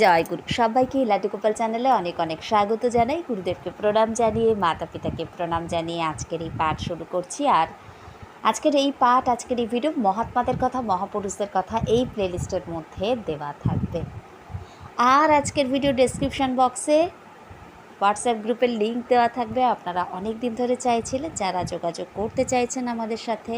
জয় গুরু। সবাইকে লাড্ডু গোপাল চ্যানেলে অনেক অনেক স্বাগত জানাই। গুরুদেবকে প্রণাম জানিয়ে মাতা পিতাকে প্রণাম জানিয়ে আজকের এই পাঠ শুরু করছি। আর আজকের এই পাঠ, আজকের এই ভিডিও মহাত্মাদের কথা, মহাপুরুষদের কথা এই প্লেলিস্টের মধ্যে দেওয়া থাকবে। আর আজকের ভিডিও ডেসক্রিপশন বক্সে হোয়াটসঅ্যাপ গ্রুপের লিঙ্ক দেওয়া থাকবে। আপনারা অনেক দিন ধরে চাইছিলেন, যারা যোগাযোগ করতে চাইছেন আমাদের সাথে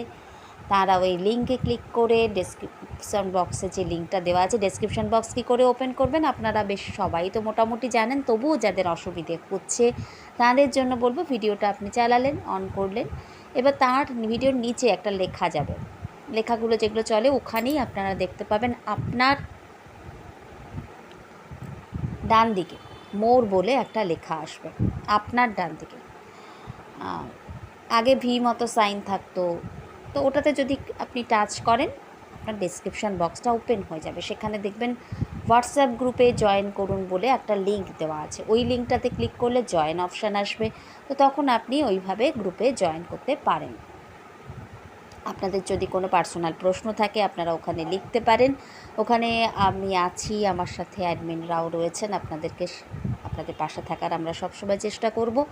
তারা ওই লিঙ্কে ক্লিক করে ডেসক্রিপশন বক্সে যে লিঙ্কটা দেওয়া আছে ডেসক্রিপশন বক্স কী করে ওপেন করবেন? আপনারা বেশ সবাই তো মোটামুটি জানেন, তবুও যাদের অসুবিধে হচ্ছে, তাদের জন্য বলব ভিডিওটা আপনি চালালেন অন করলেন। এবার তার ভিডিওর নিচে একটা লেখা যাবে। লেখাগুলো যেগুলো চলে ওখানেই আপনারা দেখতে পাবেন। আপনার ডান দিকে, মোর বলে একটা লেখা আসবে। আপনার ডান দিকে। আগে ভি মতো সাইন থাকতো তো ওটাতে যদি আপনি টাচ করেন, আপনার ডেসক্রিপশান বক্সটা ওপেন হয়ে যাবে। সেখানে দেখবেন হোয়াটসঅ্যাপ গ্রুপে জয়েন করুন বলে একটা লিঙ্ক দেওয়া আছে। ওই লিঙ্কটাতে ক্লিক করলে জয়েন অপশান আসবে। তো তখন আপনি ওইভাবে গ্রুপে জয়েন করতে পারেন। আপনাদের যদি কোনো পার্সোনাল প্রশ্ন থাকে, আপনারা ওখানে লিখতে পারেন। ওখানে আমি আছি, আমার সাথে অ্যাডমিনরাও রয়েছেন। আপনাদেরকে, আপনাদের পাশে থাকার আমরা সবসময় চেষ্টা করব।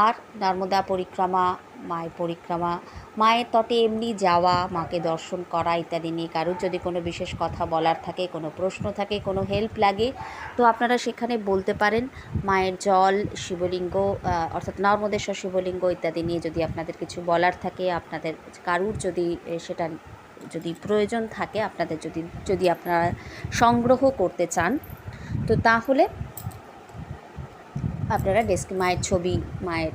আর নর্মদা পরিক্রমা, মায়ের পরিক্রমা, মায়ের তটে এমনি যাওয়া, মাকে দর্শন করা ইত্যাদি নিয়ে কারোর যদি কোনো বিশেষ কথা বলার থাকে, কোনো প্রশ্ন থাকে, কোনো হেল্প লাগে, তো আপনারা সেখানে বলতে পারেন। মায়ের জল, শিবলিঙ্গ অর্থাৎ নর্মদেশ্বর শিবলিঙ্গ ইত্যাদি নিয়ে যদি আপনাদের কিছু বলার থাকে, আপনাদের কারুর যদি সেটা যদি প্রয়োজন থাকে, আপনাদের যদি যদি আপনারা সংগ্রহ করতে চান, তো তাহলে আপনারা ডেস্ক মায়ের ছবি, মায়ের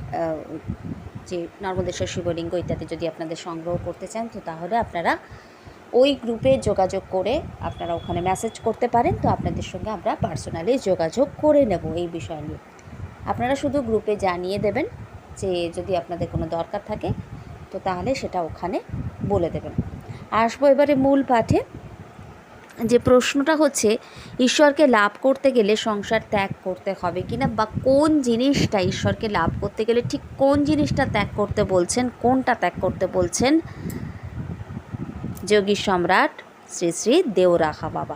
যে নর্মদেশ্বর শিবলিঙ্গ ইত্যাদি যদি আপনাদের সংগ্রহ করতে চান, তো তাহলে আপনারা ওই গ্রুপে যোগাযোগ করে আপনারা ওখানে মেসেজ করতে পারেন। তো আপনাদের সঙ্গে আমরা পার্সোনালি যোগাযোগ করে নেব এই বিষয় নিয়ে। আপনারা শুধু গ্রুপে জানিয়ে দেবেন যে যদি আপনাদের কোনো দরকার থাকে, তো তাহলে সেটা ওখানে বলে দেবেন। আসব এবারে মূল পাঠে। যে প্রশ্নটা হচ্ছে, ঈশ্বরকে লাভ করতে গেলে সংসার ত্যাগ করতে হবে কিনা বা কোন জিনিসটা ঈশ্বরকে লাভ করতে গেলে ঠিক কোন জিনিসটা ত্যাগ করতে বলছেন, কোনটা ত্যাগ করতে বলছেন? যোগী সম্রাট শ্রী শ্রী দেওরাহা বাবা।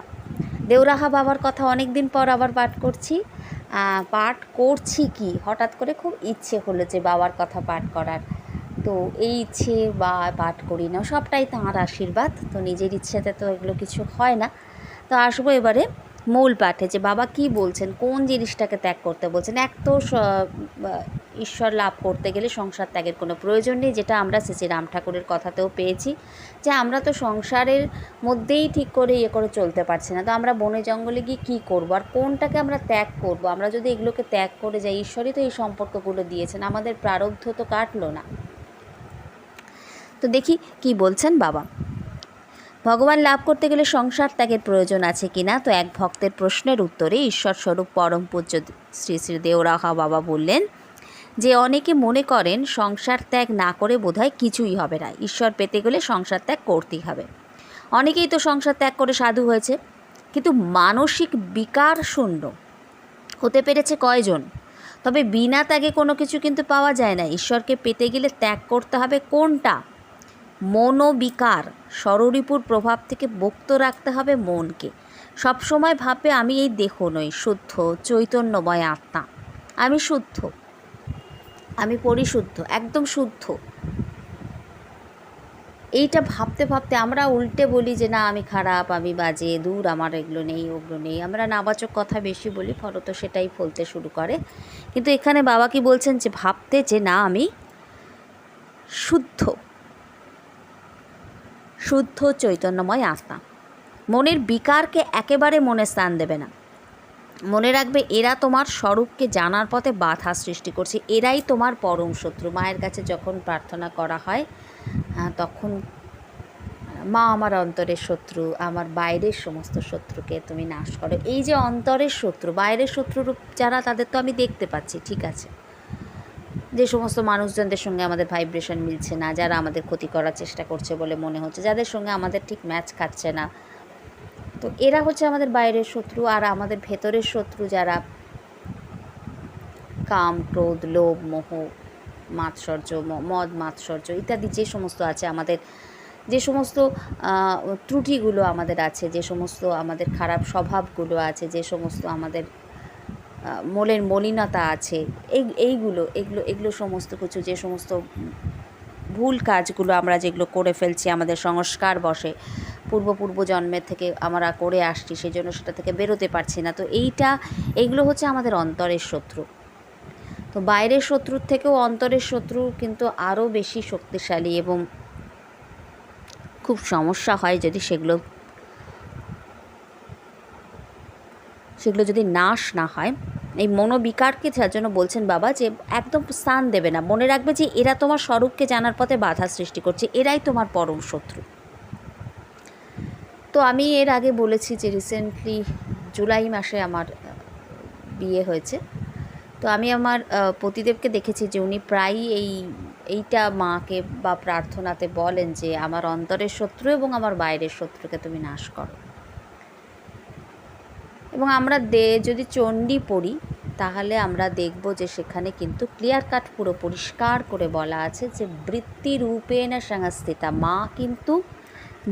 দেওরাহা বাবার কথা অনেক দিন পর আবার পাঠ করছি। পাঠ করছি কি? হঠাৎ করে খুব ইচ্ছে হলো যে বাবার কথা পাঠ করার। তো এই ইচ্ছে বা পাঠ করি না, সবটাই তাঁর আশীর্বাদ। তো নিজের ইচ্ছেতে তো এগুলো কিছু হয় না। তো আসব এবারে মূল পাঠে যে বাবা কি বলছেন, কোন জিনিসটাকে ত্যাগ করতে বলছেন? এক তো ঈশ্বর লাভ করতে গেলে সংসার ত্যাগের কোনো প্রয়োজন নেই, যেটা আমরা শ্রী রাম ঠাকুরের কথাতেও পেয়েছি। যে আমরা তো সংসারের মধ্যেই ঠিক করে ইয়ে করে চলতে পারছি না। তো আমরা বনে জঙ্গলে গিয়ে কী করব? আর কোনটাকে আমরা ত্যাগ করব? আমরা যদি এগুলোকে ত্যাগ করে যাই, ঈশ্বরই তো এই সম্পর্কগুলো দিয়েছেন। আমাদের প্রারব্ধ তো কাটলো না। তো দেখি কি বলছেন বাবা। ভগবান লাভ করতে গেলে সংসার ত্যাগের প্রয়োজন আছে কিনা তো এক ভক্তের প্রশ্নের উত্তরে ঈশ্বর স্বরূপ পরম পূজ্য শ্রী শ্রী দেওরাহা বাবা বললেন, যে অনেকে মনে করেন সংসার ত্যাগ না করে বোধহয় কিছুই হবে না। ঈশ্বর পেতে গেলে সংসার ত্যাগ করতেই হবে। অনেকেই তো সংসার ত্যাগ করে সাধু হয়েছে। কিন্তু মানসিক বিকার শূন্য। হতে পেরেছে কয়জন? তবে বিনা ত্যাগে কোনো কিছু কিন্তু পাওয়া যায় না। ঈশ্বরকে পেতে গেলে ত্যাগ করতে হবে কোনটা? মনোবিকার ষড়রিপুর প্রভাব থেকে মুক্ত রাখতে হবে মনকে। সবসময় ভাববে আমি এই দেহ নই, শুদ্ধ, চৈতন্যময় আত্মা। আমি শুদ্ধ। আমি পরিশুদ্ধ, একদম শুদ্ধ। এইটা ভাবতে ভাবতে আমরা উল্টে বলি যে, না, আমি খারাপ, আমি বাজে, দূর, আমার এগুলো নেই, ওগুলো নেই। আমরা নাবাচক কথা বেশি বলি ফলত সেটাই ফলতে শুরু করে। কিন্তু এখানে বাবা কি বলছেন যে, ভাবতে যে, না, আমি শুদ্ধ। শুদ্ধ চৈতন্যময় আত্মা। মনের বিকারকে একেবারে মনে স্থান দেবে না। মনে রাখবে, এরা তোমার স্বরূপকে জানার পথে বাধা সৃষ্টি করছে। এরাই তোমার পরম শত্রু। মায়ের কাছে যখন প্রার্থনা করা হয় তখন, মা আমার অন্তরের শত্রু, আমার বাইরের সমস্ত শত্রুকে তুমি নাশ করো। এই যে অন্তরের শত্রু, বাইরের শত্রুরূপ যারা, তাদের তো আমি দেখতে পাচ্ছি, ঠিক আছে। যে সমস্ত মানুষজনদের সঙ্গে আমাদের ভাইব্রেশন মিলছে না, যারা আমাদের ক্ষতি করার চেষ্টা করছে বলে মনে হচ্ছে, যাদের সঙ্গে আমাদের ঠিক ম্যাচ খাচ্ছে না। তো এরা হচ্ছে আমাদের বাইরের শত্রু আর আমাদের ভেতরের শত্রু যারা কাম, ক্রোধ, লোভ, মোহ, মাৎসর্য মদ, মাৎসর্য ইত্যাদি যে সমস্ত আছে আমাদের, যে সমস্ত ত্রুটিগুলো আমাদের আছে, যে সমস্ত আমাদের খারাপ স্বভাবগুলো আছে, যে সমস্ত আমাদের মনের মলিনতা আছে, এই, এইগুলো, এগুলো এগুলো সমস্ত কিছু, যে সমস্ত ভুল কাজগুলো আমরা যেগুলো করে ফেলছি, আমাদের সংস্কার বসে, পূর্ব পূর্ব জন্মের থেকে আমরা করে আসছি সেই জন্য সেটা থেকে বেরোতে পারছি না। তো এইটা, এইগুলো হচ্ছে আমাদের অন্তরের শত্রু। তো বাইরের শত্রুর থেকেও অন্তরের শত্রু কিন্তু আরও বেশি শক্তিশালী এবং খুব সমস্যা হয় যদি সেগুলো সেগুলো যদি নাশ না হয়। এই মনোবিকারকে যার জন্য বলছেন বাবা যে একদম স্থান দেবে না। মনে রাখবে যে এরা তোমার স্বরূপকে জানার পথে বাধা সৃষ্টি করছে, এরাই তোমার পরম শত্রু। তো আমি এর আগে বলেছি যে রিসেন্টলি জুলাই মাসে আমার বিয়ে হয়েছে। তো আমি আমার পতিদেবকে দেখেছি যে উনি প্রায়ই এই, এইটা মাকে বা প্রার্থনাতে বলেন যে আমার অন্তরের শত্রু এবং আমার বাইরের শত্রুকে তুমি নাশ করো। এবং আমরা দে, যদি চণ্ডী পড়ি, তাহলে আমরা দেখব যে সেখানে কিন্তু ক্লিয়ার কাট পুরো পরিষ্কার করে বলা আছে যে বৃত্তি রূপেণ সংস্থিতা। মা কিন্তু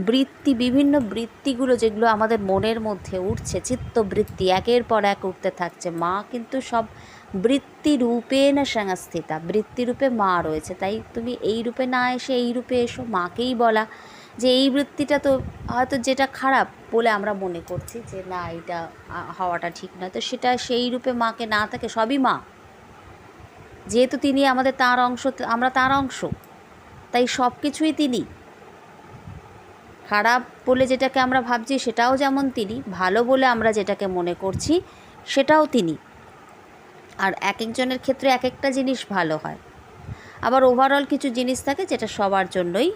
বৃত্তি, বিভিন্ন বৃত্তিগুলো যেগুলো আমাদের মনের মধ্যে উঠছে, চিত্তবৃত্তি, একের পর এক উঠতে থাকছে। মা কিন্তু সব বৃত্তি রূপে না সংস্থিতা, বৃত্তিরূপে মা রয়েছে। তাই তুমি এই রূপে না এসে এই রূপে এসো, মাকেই বলা যে এই বৃত্তিটা তো হয়তো যেটা খারাপ বলে আমরা মনে করছি যে না, এটা হওয়াটা ঠিক নয়। তো সেটা সেই রূপে মাকে না থাকে, সবই মা। যেহেতু তিনি আমাদের তার অংশ আমরা তার অংশ। তাই সব কিছুই তিনি। খারাপ বলে যেটাকে আমরা ভাবছি, সেটাও যেমন তিনি, ভালো বলে আমরা যেটাকে মনে করছি, সেটাও তিনি। আর এক একজনের ক্ষেত্রে এক একটা জিনিস ভালো হয়। আবার ওভারঅল কিছু জিনিস থাকে যেটা সবার জন্যই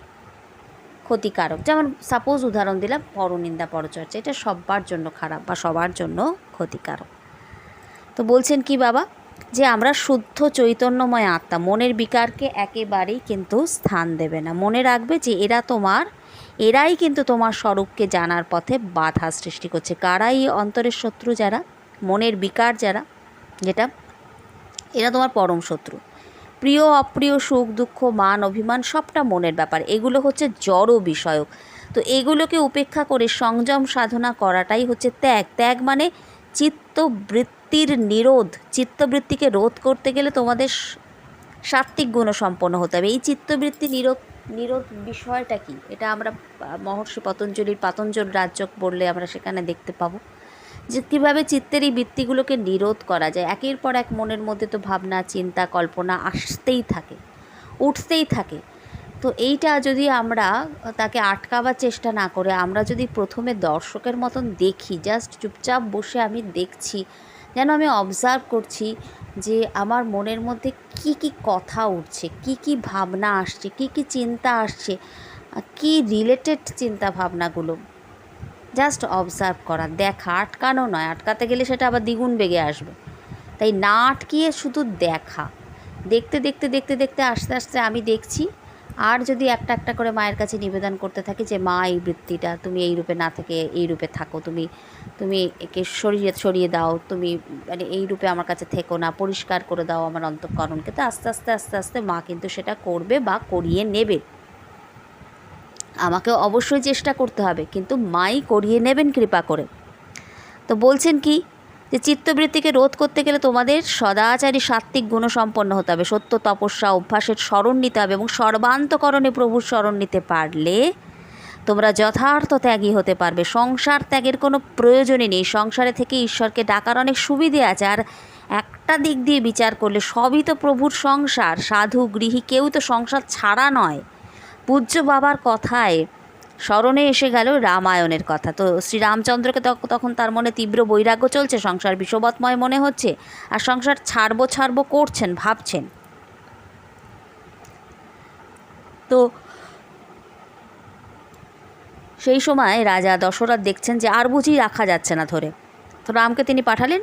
ক্ষতিকারক। যেমন সাপোজ উদাহরণ দিলাম, পরনিন্দা পরচর্চা। এটা সবার জন্য খারাপ বা সবার জন্য ক্ষতিকারক। তো বলছেন কি বাবা? যে আমরা শুদ্ধ চৈতন্যময় আত্মা, মনের বিকারকে একেবারেই কিন্তু স্থান দেবে না। মনে রাখবে যে এরা তোমার, এরাই কিন্তু তোমার স্বরূপকে জানার পথে বাধা সৃষ্টি করছে। কারাই অন্তরের শত্রু যারা? মনের বিকার যারা? যেটা, এরা তোমার পরম শত্রু। প্রিয়, অপ্রিয়, সুখ, দুঃখ, মান, অভিমান, সবটা মনের ব্যাপার। এগুলো হচ্ছে জড় বিষয়ক। তো এগুলোকে উপেক্ষা করে সংযম সাধনা করাটাই হচ্ছে ত্যাগ। ত্যাগ মানে চিত্তবৃত্তির নিরোধ। চিত্তবৃত্তিকে রোধ করতে গেলে তোমাদের স- গুণ সম্পন্ন হতে হবে। এই চিত্তবৃত্তি নিরোধ নিরোধ বিষয়টা কি? এটা আমরা মহর্ষি পতঞ্জলির পাতঞ্জল রাজ্যক বললে আমরা সেখানে দেখতে পাবো। যে কীভাবে চিত্তের এই বৃত্তিগুলোকে নিরোধ করা যায়, একের পর এক মনের মধ্যে তো ভাবনা, চিন্তা, কল্পনা আসতেই থাকে, উঠতেই থাকে। তো এইটা যদি আমরা তাকে আটকাবার চেষ্টা না করে, আমরা যদি প্রথমে দর্শকের মতন দেখি জাস্ট চুপচাপ বসে আমি দেখছি, যেন আমি অবজার্ভ করছি যে আমার মনের মধ্যে কি কি কথা উঠছে, কি কি ভাবনা আসছে, কি কি চিন্তা আসছে কি রিলেটেড চিন্তা ভাবনাগুলো জাস্ট অবজার্ভ করা, দেখা, আটকানো নয়, আটকাতে গেলে সেটা আবার দ্বিগুণ বেগে আসবে। তাই না আটকিয়ে শুধু দেখা। দেখতে দেখতে দেখতে দেখতে আস্তে আস্তে আমি দেখছি, আর যদি একটা একটা করে মায়ের কাছে নিবেদন করতে থাকি যে, মা, এই বৃত্তিটা তুমি এই রূপে না থেকে এই রূপে থাকো, তুমি তুমি একে সরিয়ে সরিয়ে দাও, তুমি মানে এই রূপে আমার কাছে থেকো না, পরিষ্কার করে দাও আমার অন্তঃকরণকে। তো আস্তে আস্তে আস্তে আস্তে মা কিন্তু সেটা করবে বা করিয়ে নেবে। আমাকে অবশ্যই চেষ্টা করতে হবে, কিন্তু মাই করিয়ে নেবেন কৃপা করে। তো বলছেন কি, যে চিত্তবৃত্তিকে রোধ করতে গেলে তোমাদের সদাচারী সাত্ত্বিক গুণসম্পন্ন হতে হবে, সত্য, তপস্যা, অভ্যাসের স্মরণ নিতে হবে এবং সর্বান্তকরণে প্রভুর স্মরণ নিতে পারলে তোমরা যথার্থ ত্যাগী হতে পারবে। সংসার ত্যাগের কোনো প্রয়োজনই নেই। সংসারে থেকে ঈশ্বরকে ডাকার অনেক সুবিধে আছে আর একটা দিক দিয়ে বিচার করলে সবই তো প্রভুর সংসার। সাধু, গৃহী কেউ তো সংসার ছাড়া নয়। পূজ্য বাবার কথায় স্মরণে এসে গেল রামায়ণের কথা। তো শ্রীরামচন্দ্রকে তখ- তখন তার মনে তীব্র বৈরাগ্য চলছে, সংসার বিষবৎময় মনে হচ্ছে, আর সংসার ছাড়বো ছাড়বো করছেন, ভাবছেন। তো সেই সময় রাজা দশরথ দেখছেন যে আর বুঝি রাখা যাচ্ছে না ধরে। তো রামকে তিনি পাঠালেন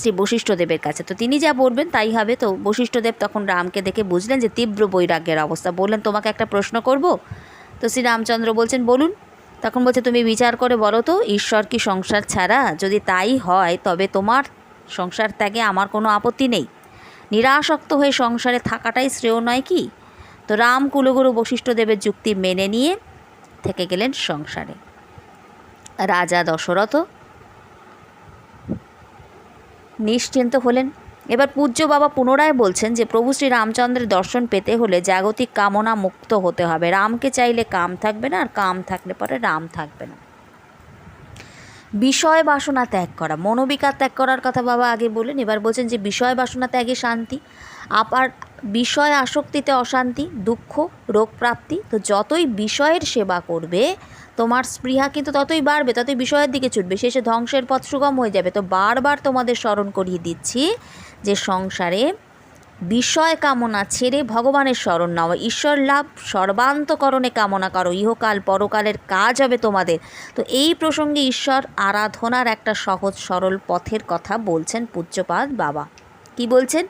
শ্রী বশিষ্ঠদেবের কাছে। তো তিনি যা বলবেন তাই হবে। তো বশিষ্ঠদেব তখন রামকে দেখে বুঝলেন যে তীব্র বৈরাগ্যের অবস্থা। বললেন, তোমাকে একটা প্রশ্ন করব? তো শ্রী রামচন্দ্র বলছেন, বলুন। তখন বলছে, তুমি বিচার করে বলো তো, ঈশ্বর কি সংসার ছাড়া? যদি তাই হয়, তবে তোমার সংসার ত্যাগে আমার কোনো আপত্তি নেই। নিরাসক্ত হয়ে সংসারে থাকাটাই শ্রেয় নয় কি? তো রাম কুলগুরু বশিষ্ঠদেবের যুক্তি মেনে নিয়ে থেকে গেলেন সংসারে। রাজা দশরথ নিশ্চিন্ত হলেন। এবার পূজ্য বাবা পুনরায় বলছেন যে, প্রভু শ্রী রামচন্দ্রের দর্শন পেতে হলে জাগতিক কামনা মুক্ত হতে হবে। রামকে চাইলে কাম থাকবে না, আর কাম থাকলে পরে রাম থাকবে না। বিষয় বাসনা ত্যাগ করা, মনোবিকার ত্যাগ করার কথা বাবা আগে বলেন, এবার বলছেন যে, বিষয় বাসনা ত্যাগে শান্তি আবার বিষয় আসক্তিতে অশান্তি, দুঃখ, রোগ প্রাপ্তি, তো যতই বিষয়ের সেবা করবে তোমার স্পৃহা কিন্তু ততই বাড়বে, ততই বিষয়ের দিকে ছুটবে। শেষে ধ্বংসের পথ সুগম হয়ে যাবে। তো বারবার তোমাদের স্মরণ করিয়ে দিচ্ছি যে সংসারে বিষয় কামনা ছেড়ে ভগবানের স্মরণ নাও। ঈশ্বর লাভ, সর্বান্তকরণে কামনা করো। ইহকাল পরকালের কাজ হবে তোমাদের। তো এই প্রসঙ্গে ঈশ্বর আরাধনার একটা সহজ সরল পথের কথা বলছেন পূজ্যপাদ বাবা। কি বলছেন?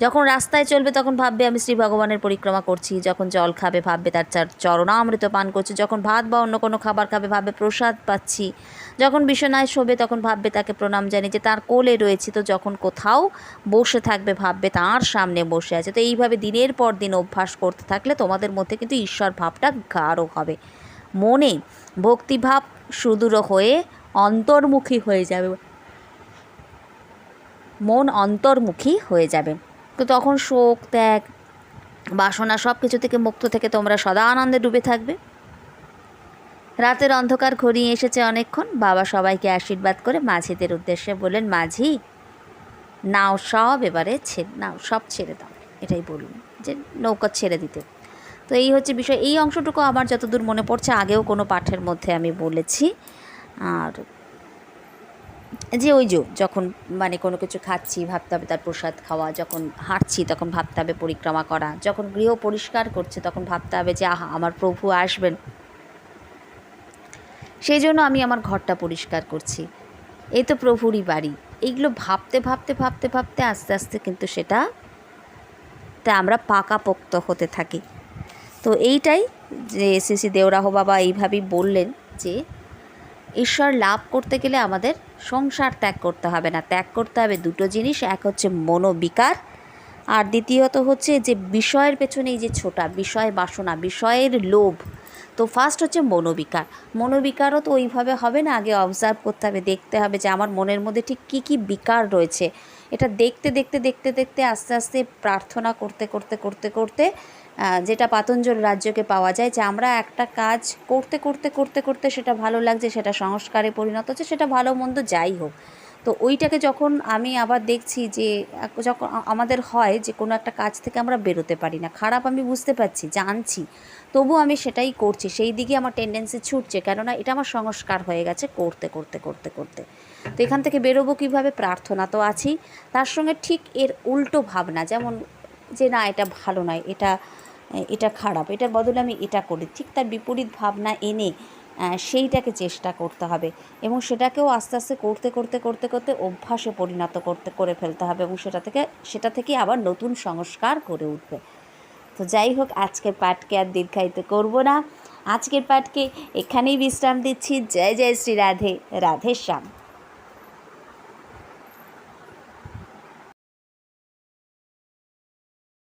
যখন রাস্তায় চলবে তখন ভাববে আমি শ্রী ভগবানের পরিক্রমা করছি। যখন জল খাবে ভাববে তার চার চরণামৃত পান করছি। যখন ভাত বা অন্য কোনো খাবার খাবে ভাববে প্রসাদ পাচ্ছি। যখন বিছানায় শোবে তখন ভাববে তাকে প্রণাম জানি যে তার কোলে রয়েছে তো যখন কোথাও বসে থাকবে ভাববে তার সামনে বসে আছে। তো এইভাবে দিনের পর দিন অভ্যাস করতে থাকলে তোমাদের মধ্যে কিন্তু ঈশ্বর ভাবটা গাঢ় হবে। মনে ভক্তিভাব সুদূর হয়ে অন্তর্মুখী হয়ে যাবে। মন অন্তর্মুখী হয়ে যাবে। তো তখন শোক, ত্যাগ, বাসনা সব কিছু থেকে মুক্ত থেকে তোমরা সদা আনন্দে ডুবে থাকবে। রাতের অন্ধকার ঘনিয়ে এসেছে অনেকক্ষণ। বাবা সবাইকে আশীর্বাদ করে মাঝিদের উদ্দেশ্যে বললেন, মাঝি, নাও সব এবারে ছেড়ে, নাও সব ছেড়ে দাও। এটাই বলুন, যে নৌকা ছেড়ে দিতে। তো এই হচ্ছে বিষয়। এই অংশটুকু আমার যতদূর মনে পড়ছে, আগেও কোনো পাঠের মধ্যে আমি বলেছি। আর যে ওই যে যখন মানে কোনো কিছু খাচ্ছি, ভাবতে হবে তার প্রসাদ খাওয়া, যখন হাঁটছি তখন ভাবতে হবে পরিক্রমা করা, যখন গৃহ পরিষ্কার করছে তখন ভাবতে হবে যে, আহা, আমার প্রভু আসবেন। সেই জন্য আমি আমার ঘরটা পরিষ্কার করছি। এই তো প্রভুরই বাড়ি। এইগুলো ভাবতে ভাবতে ভাবতে ভাবতে আস্তে আস্তে কিন্তু সেটা তা আমরা পাকাপোক্ত হতে থাকি। তো এইটাই যে শ্রী দেওরাহ বাবা এইভাবেই বললেন যে, ঈশ্বর লাভ করতে গেলে আমাদের সংসার ত্যাগ করতে হবে না। ত্যাগ করতে হবে দুটো জিনিস, এক হচ্ছে মনোবিকার আর দ্বিতীয়ত হচ্ছে যে বিষয়ের পেছনে এই যে ছোটা, বিষয় বাসনা, বিষয়ের লোভ, তো ফার্স্ট হচ্ছে মনোবিকার। মনোবিকারও তো ওইভাবে হবে না, আগে অবজার্ভ করতে হবে, দেখতে হবে যে আমার মনের মধ্যে ঠিক কী কী বিকার রয়েছে। এটা দেখতে দেখতে দেখতে দেখতে আস্তে আস্তে প্রার্থনা করতে করতে করতে করতে যেটা পাতঞ্জল রাজ্যকে পাওয়া যায় যে আমরা একটা কাজ করতে করতে করতে করতে সেটা ভালো লাগছে, সেটা সংস্কারে পরিণত হচ্ছে, সেটা ভালো মন্দ যাই হোক। তো ওইটাকে যখন আমি আবার দেখছি যে, যখন আমাদের হয় যে কোনো একটা কাজ থেকে আমরা বেরোতে পারি না, খারাপ আমি বুঝতে পারছি, জানছি, তবু আমি সেটাই করছি, সেই দিকে আমার টেন্ডেন্সি ছুটছে, কেননা এটা আমার সংস্কার হয়ে গেছে করতে করতে করতে করতে। তো এখান থেকে বেরোবো কীভাবে? প্রার্থনা তো আছেই। তার সঙ্গে ঠিক এর উল্টো ভাবনা, যেমন যে না, এটা ভালো নয়, এটা এটা খারাপ। এটার বদলে আমি এটা করি। ঠিক তার বিপরীত ভাবনা এনে সেইটাকে চেষ্টা করতে হবে এবং সেটাকেও আস্তে আস্তে করতে করতে করতে করতে অভ্যাসে পরিণত করতে, করে ফেলতে হবে এবং সেটা থেকে সেটা থেকে আবার নতুন সংস্কার করে উঠবে। তো যাই হোক, আজকের পাঠকে আর দীর্ঘায়িত করব না। আজকের পাঠকে এখানেই বিশ্রাম দিচ্ছি। জয় জয়, শ্রী রাধে রাধে শ্যাম।